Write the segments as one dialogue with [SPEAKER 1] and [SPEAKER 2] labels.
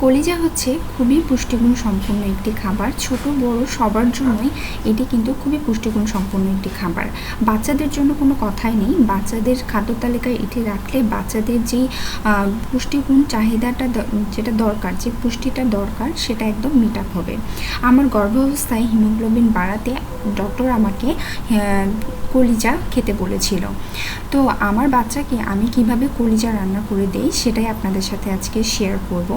[SPEAKER 1] কলিজা হচ্ছে খুবই পুষ্টিগুণ সম্পন্ন একটি খাবার। ছোট বড় সবার জন্যই এটি কিন্তু খুবই পুষ্টিগুণ সম্পন্ন একটি খাবার। বাচ্চাদের জন্য কোনো কথাই নেই। বাচ্চাদের খাদ্য তালিকায় এটি রাখলে বাচ্চাদের আহ, পুষ্টিগুণ চাহিদাটা যেটা দরকার যে পুষ্টিটা দরকার সেটা একদম মিট আপ হবে। আমার গর্ভাবস্থায় হিমোগ্লোবিন বাড়াতে ডক্টর আমাকে কলিজা খেতে বলেছিল। তো আমার বাচ্চাকে আমি কীভাবে কলিজা রান্না করে দেই সেটাই আপনাদের সাথে আজকে শেয়ার করব।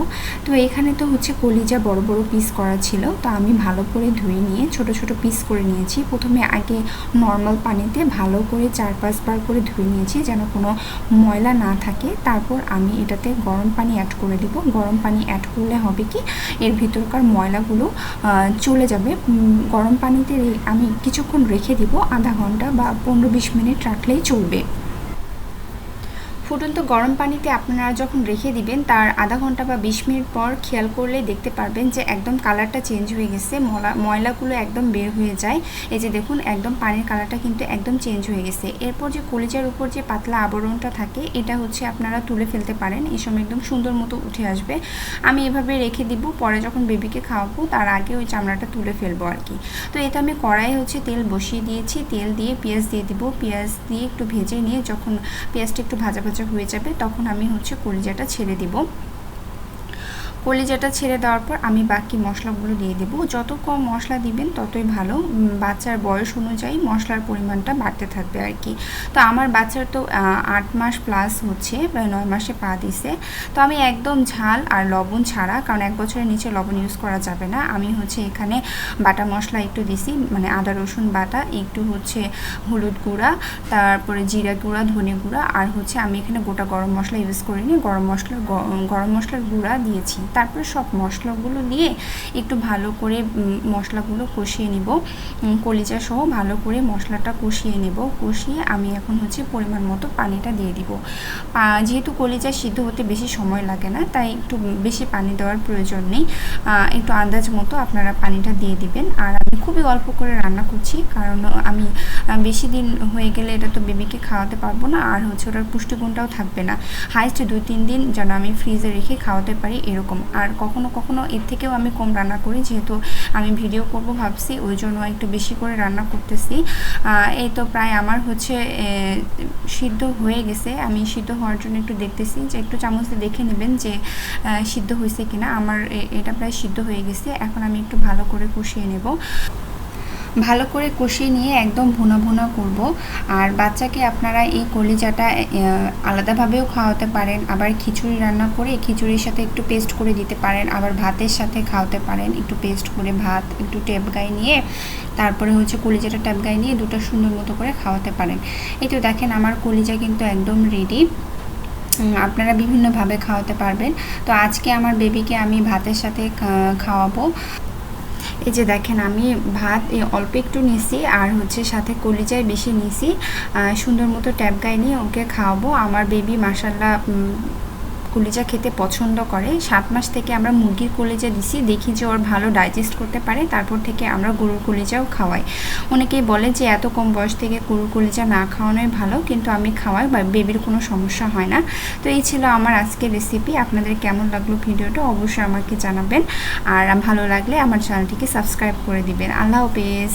[SPEAKER 1] তো এখানে তো হচ্ছে কলিজা বড় বড় পিস করা ছিল, তো আমি ভালো করে ধুয়ে নিয়ে ছোট ছোট পিস করে নিয়েছি। প্রথমে আগে নর্মাল পানিতে ভালো করে চার পাঁচবার করে ধুয়ে নিয়েছি যেন কোনো ময়লা না থাকে। তারপর আমি এটাতে গরম পানি অ্যাড করে দিব। গরম পানি অ্যাড করলে হবে কি, এর ভিতরকার ময়লাগুলো চলে যাবে। গরম পানিতে আমি কিছুক্ষণ রেখে দিব। আধা ঘণ্টা বা পনেরো বিশ মিনিট রাখলেই চলবে। ফুটন্ত গরম পানিতে আপনারা যখন রেখে দিবেন, তার আধা ঘণ্টা বা বিশ মিনিট পর খেয়াল করলে দেখতে পারবেন যে একদম কালারটা চেঞ্জ হয়ে গেছে, মলা ময়লাগুলো একদম বের হয়ে যায়। এই যে দেখুন, একদম পানির কালারটা কিন্তু একদম চেঞ্জ হয়ে গেছে। এরপর যে কলিজার উপর যে পাতলা আবরণটা থাকে, এটা হচ্ছে আপনারা তুলে ফেলতে পারেন। এই সময় একদম সুন্দর মতো উঠে আসবে। আমি এভাবে রেখে দিব, পরে যখন বেবিকে খাওয়াবো, তার আগে ওই চামড়াটা তুলে ফেলব আর কি। তো এটা আমি কড়াই হচ্ছে তেল বসিয়ে দিয়েছি। তেল দিয়ে পেঁয়াজ দিয়ে দিব। পেঁয়াজ দিয়ে একটু ভেজে নিয়ে যখন পেঁয়াজটা একটু ভাজা ভাজা হয়ে যাবে তখন আমি হচ্ছে কলিজাটা ছেড়ে দিব। কলিজাটা ছেড়ে দেওয়ার পর আমি বাকি মশলাগুলো দিয়ে দেবো। যত কম মশলা দিবেন, ততই ভালো। বাচ্চার বয়স অনুযায়ী মশলার পরিমাণটা বাড়তে থাকবে আর কি। তো আমার বাচ্চার তো আট মাস প্লাস হচ্ছে, প্রায় নয় মাসে পা দিছে। তো আমি একদম ঝাল আর লবণ ছাড়া, কারণ এক বছরের নিচে লবণ ইউজ করা যাবে না। আমি হচ্ছে এখানে বাটা মশলা একটু দিছি মানে আদা, রসুন বাটা, একটু হচ্ছে হলুদ গুঁড়া, তারপরে জিরা গুঁড়া, ধনে গুঁড়া, আর হচ্ছে আমি এখানে গোটা গরম মশলা ইউজ করিনি। গরম মশলা গরম মশলার গুঁড়া দিয়েছি। তারপরে সব মশলাগুলো দিয়ে একটু ভালো করে মশলাগুলো কষিয়ে নেব। কলিজা সহ ভালো করে মশলাটা কষিয়ে নেব। কষিয়ে আমি এখন হচ্ছে পরিমাণ মতো পানিটা দিয়ে দিব। যেহেতু কলিজা সিদ্ধ হতে বেশি সময় লাগে না, তাই একটু বেশি পানি দেওয়ার প্রয়োজন নেই। একটু আন্দাজ মতো আপনারা পানিটা দিয়ে দিবেন। আর আমি খুবই অল্প করে রান্না করছি, কারণ আমি বেশি দিন হয়ে গেলে এটা তো বেবিকে খাওয়াতে পারব না, আর হচ্ছে ওটার পুষ্টিগুণটাও থাকবে না। হাইস্ট দুই তিন দিন যেন আমি ফ্রিজে রেখে খাওয়াতে পারি এরকম আর কখনো কখনো এর থেকেও আমি কম রান্না করি, যেহেতু আমি ভিডিও করব ভাবছি, ওই জন্য একটু বেশি করে রান্না করতেছি। এই তো প্রায় আমার হচ্ছে সিদ্ধ হয়ে গেছে। আমি সিদ্ধ হওয়ার জন্য একটু দেখতেছি যে একটু চামচ দিয়ে দেখে নেবেন যে সিদ্ধ হয়েছে কিনা। আমার এটা প্রায় সিদ্ধ হয়ে গেছে। এখন আমি একটু ভালো করে কষিয়ে নেব। ভালো করে কষিয়ে নিয়ে একদম ভুনা ভুনা করব। আর বাচ্চাকে আপনারা এই কলিজাটা আলাদাভাবেও খাওয়াতে পারেন। আবার খিচুড়ি রান্না করে খিচুড়ির সাথে একটু পেস্ট করে দিতে পারেন। আবার ভাতের সাথে খাওয়াতে পারেন। একটু পেস্ট করে ভাত, একটু টেপ গায়ে নিয়ে, তারপরে হচ্ছে কলিজাটা ট্যাপ গায়ে নিয়ে দুটো সুন্দর মতো করে খাওয়াতে পারেন। এই তো দেখেন আমার কলিজা কিন্তু একদম রেডি আপনারা বিভিন্নভাবে খাওয়াতে পারবেন। তো আজকে আমার বেবিকে আমি ভাতের সাথে খাওয়াবো। এই যে দেখেন, আমি ভাত অল্প একটু নিছি আর হচ্ছে সাথে কলিজায় বেশি নিছি। সুন্দর মতো ট্যাপ গায়ে নিয়ে ওকে খাওয়াবো। আমার বেবি মাসাল্লাহ কলিজা খেতে পছন্দ করে, সাত মাস থেকে আমরা মুরগির কলিজা দিছি, দেখি যে ওর ভালো ডাইজেস্ট করতে পারে, তারপর থেকে আমরা গরুর কলিজাও খাওয়াই। অনেকেই বলে যে এত কম বয়স থেকে গরুর কলিজা না খাওয়ানোই ভালো, কিন্তু আমি খাওয়াই, বা বেবির কোনো সমস্যা হয় না। তো এই ছিল আমার আজকের রেসিপি আপনাদের কেমন লাগল ভিডিওটা অবশ্যই আমাকে জানাবেন, আর ভালো লাগলে আমার চ্যানেলটিকে সাবস্ক্রাইব করে দিবেন। আল্লাহ হাফেজ।